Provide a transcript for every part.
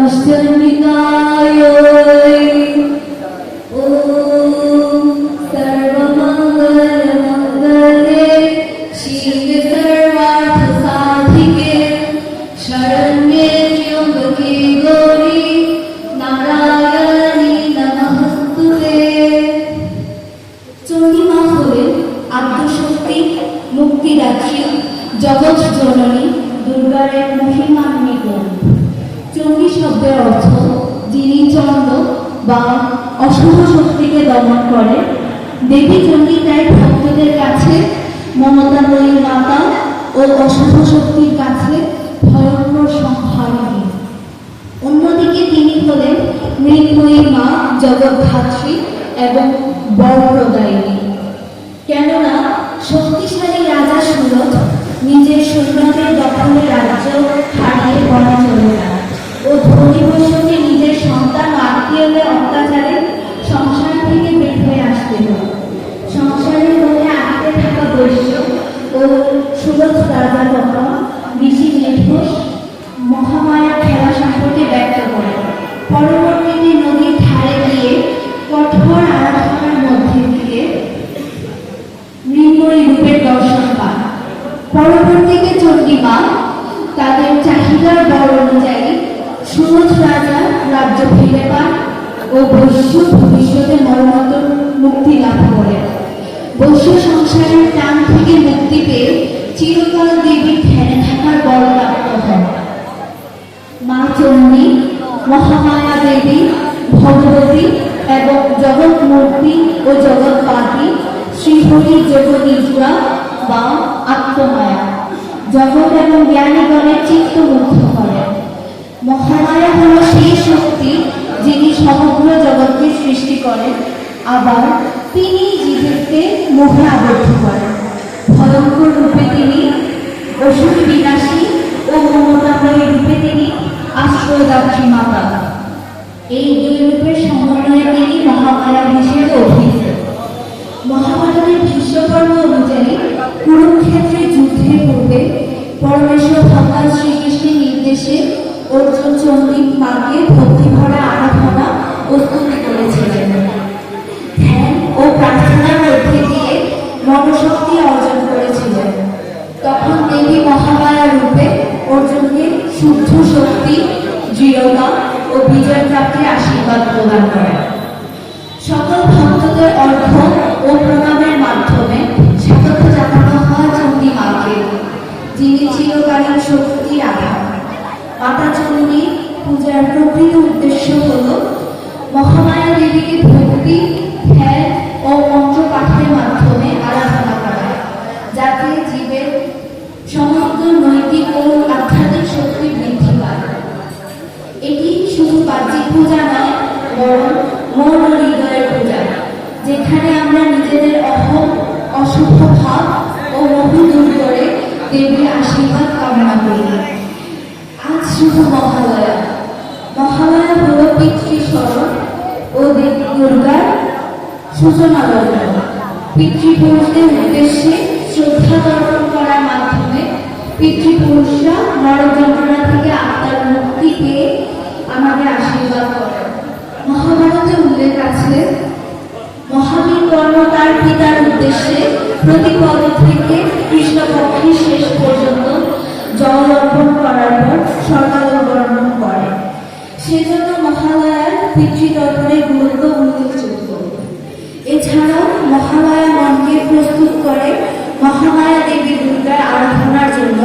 Nos tiene Chandi শব্দের অর্থ যিনি চন্ড বা অশুভ শক্তিকে দমন করে। দেবী চণ্ডী তাই ভক্তদের কাছে মমতাময়ী মাতা ও অশুভ শক্তির কাছে ভয়ঙ্কর অন্যদিকে তিনি হলেন মৃন্ময়ী মা জগদ্ধাত্রী এবং বরপ্রদায়িনী। কেননা শক্তিশালী রাজা সুরথ নিজের সৈন্যদের দখলে রাজ্য হার পরবর্তীতে চণ্ডীমা, তাদের চাহিদার বর অনুযায়ী সুরজ রাজা রাজ্য ফিরে পান ও বৈশ্য ভবিষ্যতে মরণোত্তর মুক্তি লাভ করেন। বৈশ্য সংসারের টান থেকে মুক্তি পেয়ে চিরকাল দেবীর ধ্যানে থাকার বর প্রাপ্ত হন। মা চণ্ডী, মহামায়া দেবী, ভগবতী এবং জগৎ মূর্তি ও জগৎপাতি, শ্রীহরি যোগনিদ্রা বা আত্মমায়া। জগৎ এবং জ্ঞানীগণের চিত্ত মুগ্ধ করেন মহামায়া হল সেই শক্তি যিনি সমগ্র জগৎকে সৃষ্টি করেন, আবার তিনি জীবেরকে মোহে আবদ্ধ করেন। ভয়ঙ্কর রূপে তিনি অসুর বিনাশী ও মমতাময়ী রূপে তিনি আশ্রয়দাত্রী মাতা। এই দুই রূপের সমন্বয়ে তিনি মহামায়া চন্দ্রিক মাকে ভক্তি ভরা আরাধনা ও করেছিলেন। ধ্যান ও প্রার্থনার মধ্যে দিয়ে মনশক্তি অর্জন করেছিলেন। তখন দেবী মহামায়া রূপে অর্জুনকে শুদ্ধ শক্তি, দৃঢ়তা ও বিজয় প্রাপ্তির আশীর্বাদ প্রদান করেন। সকল ভক্তদের অর্থ ও প্রণামের মাধ্যমে স্বাগত জানানো হয় চণ্ডী মাকে, যিনি চিরকালীন শক্তির আধার। মাতা চণ্ডী পূজার প্রকৃত উদ্দেশ্য হল মহামায়া দেবীকে ভক্তি, ধ্যান ও মন্ত্র পাঠের মাধ্যমে আরাধনা করা, যাতে জীবের সমস্ত নৈতিক ও আধ্যাত্মিক শক্তি বৃদ্ধি পায়। এটি শুধু বাহ্যিক পূজা নয়, বরং মন ও হৃদয়ের পূজা, যেখানে আমরা নিজেদের অহম অশুভ ভাব ও মোহ দূর করে দেবীর আশীর্বাদ কামনা করি। আজ শুধু মহালয়া দুর্গার সূচনা লগ্ন পিতৃপুরুষদের উদ্দেশ্যে শ্রদ্ধা দর্পণ করার মাধ্যমে পিতৃপুরুষরা নরক যন্ত্রণা থেকে আত্মার মুক্তি পেয়ে আমাদের আশীর্বাদ করেন। মহাভারতে উল্লেখ আছে, মহাবীর কর্ণ তার পিতার উদ্দেশ্যে প্রতি পদ থেকে কৃষ্ণপক্ষের শেষ পর্যন্ত জল অর্পণ করার পর সরকার বর্ণন করে সেজন্য মহালয়ার পিতৃতর্পণের গুরুত্ব উল্লেখযোগ্য এছাড়াও মহামায়া মনকে প্রস্তুত করে মহামায়া দেবী দুর্গার আরাধনার জন্য,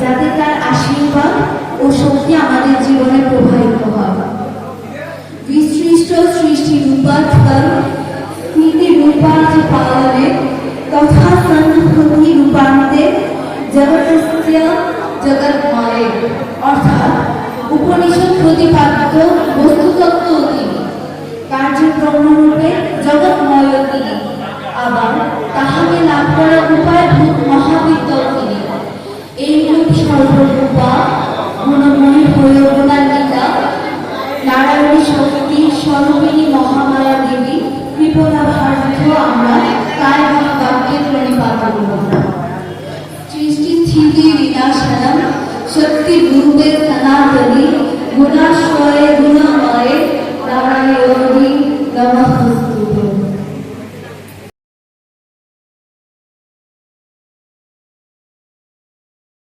যাতে তার আশীর্বাদ ও শক্তি আমাদের জীবনে প্রবাহিত হয়। বিশৃষ্ট সৃষ্টি রূপাধিকার নীতি রূপার্থ পালনে তথা সন্তি রূপান্তে জগৎস্য জগৎ মায়ে। অর্থাৎ উপনিষদ প্রতিপাদ্য